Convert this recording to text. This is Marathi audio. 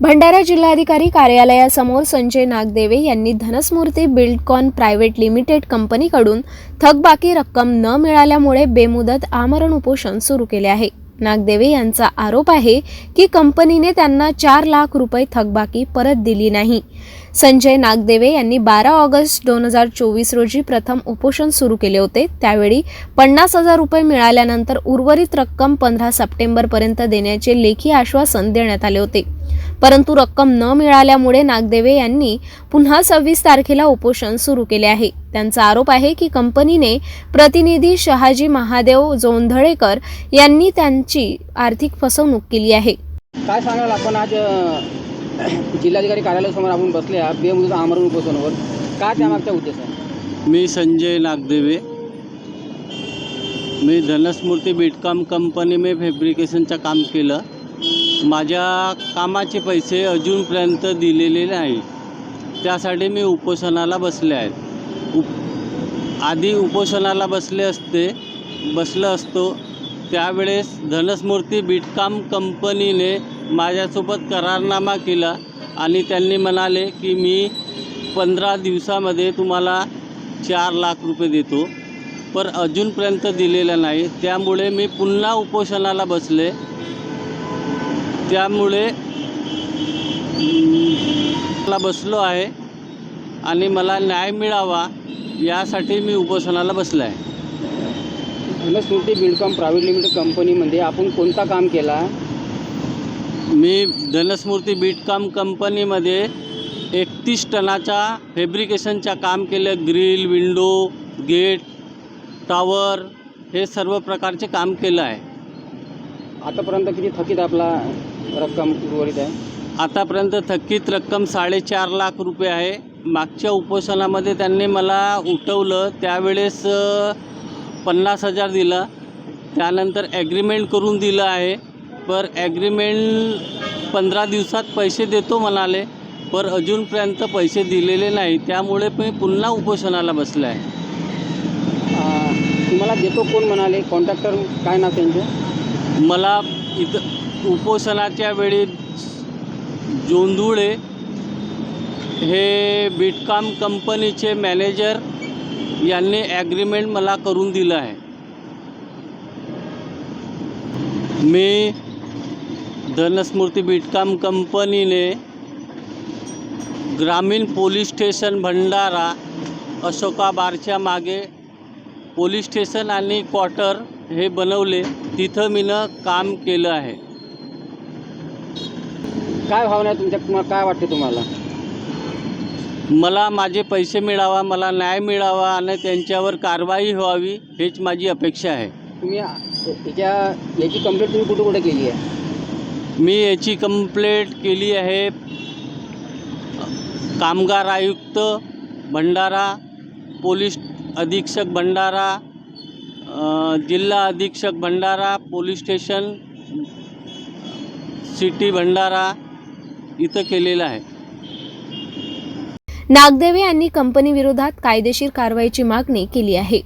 भंडारा जिल्हाधिकारी कार्यालयासमोर संजय नागदेवे यांनी धनस्मूर्ती बिल्डकॉन प्रायव्हेट लिमिटेड कंपनीकडून थकबाकी रक्कम न मिळाल्यामुळे बेमुदत आमरण उपोषण सुरू केले आहे. नागदेवे यांचा आरोप आहे की कंपनीने त्यांना चार लाख रुपये थकबाकी परत दिली नाही. संजय नागदेवे यांनी बारा ऑगस्ट दोन हजार चोवीस रोजी प्रथम उपोषण सुरू केले होते. त्यावेळी पन्नास हजार रुपये मिळाल्यानंतर उर्वरित रक्कम पंधरा सप्टेंबरपर्यंत देण्याचे लेखी आश्वासन देण्यात आले होते. परंतु रक्कम न मिळाल्यामुळे नागदेवे यांनी पुन्हा सव्वीस तारखेला उपोषण सुरू केले आहे. त्यांचा आरोप आहे की कंपनीने प्रतिनिधी शहाजी महादेव जोंधळेकर यांनी त्यांची आर्थिक फसवणूक केली आहे. काय सांगाल आपण आज जिल्हाधिकारी कार्यालयासमोर आपण बसले बेमुदत आमरण उपोषणावर. काय त्यामागचा उद्देश आहे? मी संजय नागदेवे. मी धनस्मूर्ती बिटकॉम कंपनी में फॅब्रिकेशनचं काम केलं. माझ्या कामाचे पैसे अजूनपर्यंत दिलेले नाही. त्यासाठी मी उपोषणाला बसले आहेत. उप आधी उपोषणाला बसले असते बसलं असतो. त्यावेळेस धनस्मूर्ती बिटकॉम कंपनीने माझ्यासोबत करारनामा केला आणि त्यांनी म्हणाले की मी पंधरा दिवसामध्ये तुम्हाला चार लाख रुपये देतो. पर अजूनपर्यंत दिलेलं नाही. त्यामुळे मी पुन्हा उपोषणाला बसले. त्यामुळे अं, ला बसलो आहे आणि मला न्याय मिळावा यासाठी मी उपोषणाला बसलो आहे. धनस्मृती बिल्डकॉम प्रायव्हेट लिमिटेड कंपनीमध्ये आपण कोणता काम केला? मी धनस्मूर्ती बीटकाम कंपनीमध्ये एकतीस टनाचा फॅब्रिकेशनचा काम केलं. ग्रिल विंडो गेट टॉवर हे सर्व प्रकारचे काम केलं आहे. आतापर्यंत किती थकीत आपला रक्कम उर्वरित आहे? आतापर्यंत थकीत रक्कम साडेचार लाख रुपये आहे. मागच्या उपोषणामध्ये त्यांनी मला उठवलं त्यावेळेस पन्नास हजार दिलं. त्यानंतर ॲग्रीमेंट करून दिलं आहे. पर ॲग्रीमेंट पंधरा दिवसात पैसे देतो म्हणाले. पर अजूनपर्यंत पैसे दिलेले नाही. त्यामुळे मी पुन्हा उपोषणाला बसलं आहे. तुम्हाला देतो कोण म्हणाले? कॉन्ट्रॅक्टर काय नाव त्यांचं? मला इथं उपोषणाच्या वेळी जोंधुळे हे बिटकॉम कंपनीचे मॅनेजर यांनी ॲग्रीमेंट मला करून दिलं आहे. मी धनस्मृती बिटकॉम कंपनीने ग्रामीण पोलीस स्टेशन भंडारा अशोका बारच्या मागे पोलीस स्टेशन आणि क्वार्टर हे बनवले तिथं मीनं काम केलं आहे. काय भावना आहे तुमच्या तुम्हाला काय वाटते तुम्हाला? मला माझे पैसे मिळावा मला न्याय मिळावा आणि त्यांच्यावर कारवाई व्हावी हेच माझी अपेक्षा आहे. तुम्ही याच्या याची कंप्लेंट तुम्ही कुठे कुठे केली आहे? मी याची कंप्लेंट केली आहे कामगार आयुक्त भंडारा पोलीस अधीक्षक भंडारा जिल्हा अधीक्षक Bhandara police station city Bhandara इथं केलेलं आहे. नागदेवे यांनी कंपनी विरोधात कायदेशीर कारवाईची मागणी केली आहे.